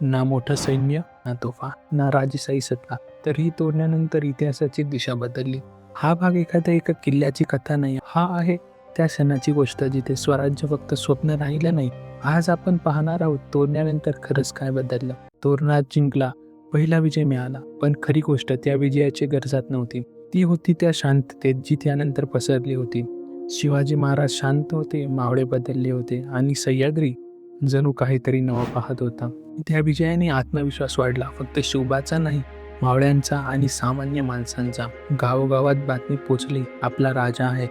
ना मोठं सैन्य ना तोफा ना राजशाही सत्ता. तरीही तोडण्यानंतर इतिहासाची दिशा बदलली. हा भाग एखाद्या एका किल्ल्याची कथा नाही हा आहे त्या क्षणाची गोष्ट जिथे स्वराज्य फक्त स्वप्न राहिलं नाही. आज आपण पाहणार आहोत तोडण्यानंतर खरंच काय बदललं. तोरणात जिंकला पहिला विजय मिळाला पण खरी गोष्ट त्या विजयाची गरजात नव्हती. ती होती त्या शांततेत जी त्यानंतर पसरली होती. शिवाजी महाराज शांत होते मावळे बदलले होते आणि सह्याद्री जणू काहीतरी नवं पाहत होता. त्या विजयाने आत्मविश्वास वाढला. फक्त शिवबाचा नाही मावळ्यांचा आणि सामान्य माणसांचा. गावोगावात बातमी पोचली आपला राजा आहे.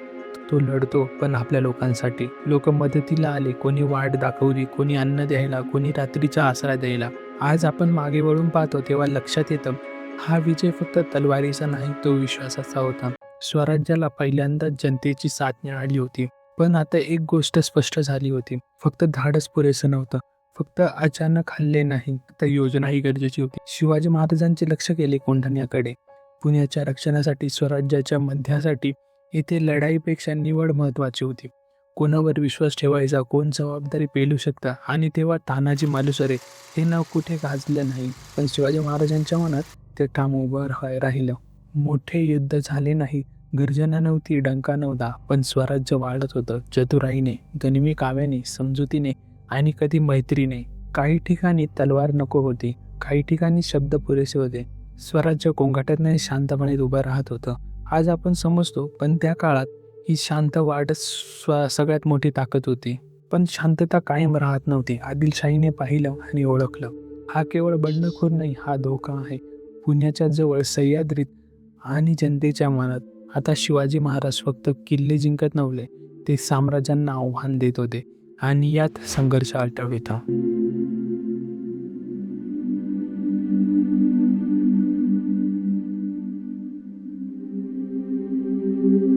तो लढतो पण आपल्या लोकांसाठी. लोक मदतीला आले. कोणी वाट दाखवली कोणी अन्न द्यायला कोणी रात्रीचा आसरा द्यायला. आज आपण मागे वळून पाहतो तेव्हा लक्षात येतं हा विजय फक्त तलवारीचा नाही तो विश्वासाचा होता. स्वराज्याला पहिल्यांदाच जनतेची साथ मिळाली होती. पण आता एक गोष्ट स्पष्ट झाली होती. फक्त धाडस पुरेसं नव्हतं. फक्त अचानक हल्ले नाही तर योजनाही गरजेची होती. शिवाजी महाराजांचे लक्ष गेले कोंढाण्याकडे. पुण्याच्या रक्षणासाठी स्वराज्याच्या मध्यासाठी येथे लढाईपेक्षा निवड महत्त्वाची होती. कोणावर विश्वास ठेवायचा कोण जबाबदारी पेलू शकता आणि तेव्हा तानाजी मालुसरे हे नाव कुठे गाजलं नाही. पण शिवाजी महाराजांच्या मनात ते काम उभं राहिलं. मोठे युद्ध झाले नाही गर्जना नव्हती डंका नव्हता पण स्वराज्य वाढत होतं. चतुराईने गनिमी काव्याने समजुतीने आणि कधी मैत्रीने. काही ठिकाणी तलवार नको होती काही ठिकाणी शब्द पुरेसे होते. स्वराज्य कोंगाट्याने शांतपणे उभं राहत होतं. आज आपण समजतो पण त्या काळात ही शांत वाढच स्व सगळ्यात मोठी ताकद होती. पण शांतता कायम राहत नव्हती. आदिलशाहीने पाहिलं आणि ओळखलं. हा केवळ बंडखोर नाही हा धोका आहे. पुण्याच्या जवळ सह्याद्रीत आणि जनतेच्या मनात. आता शिवाजी महाराज फक्त किल्ले जिंकत नव्हते ते साम्राज्यांना आव्हान देत होते आणि यात संघर्ष अटळ होता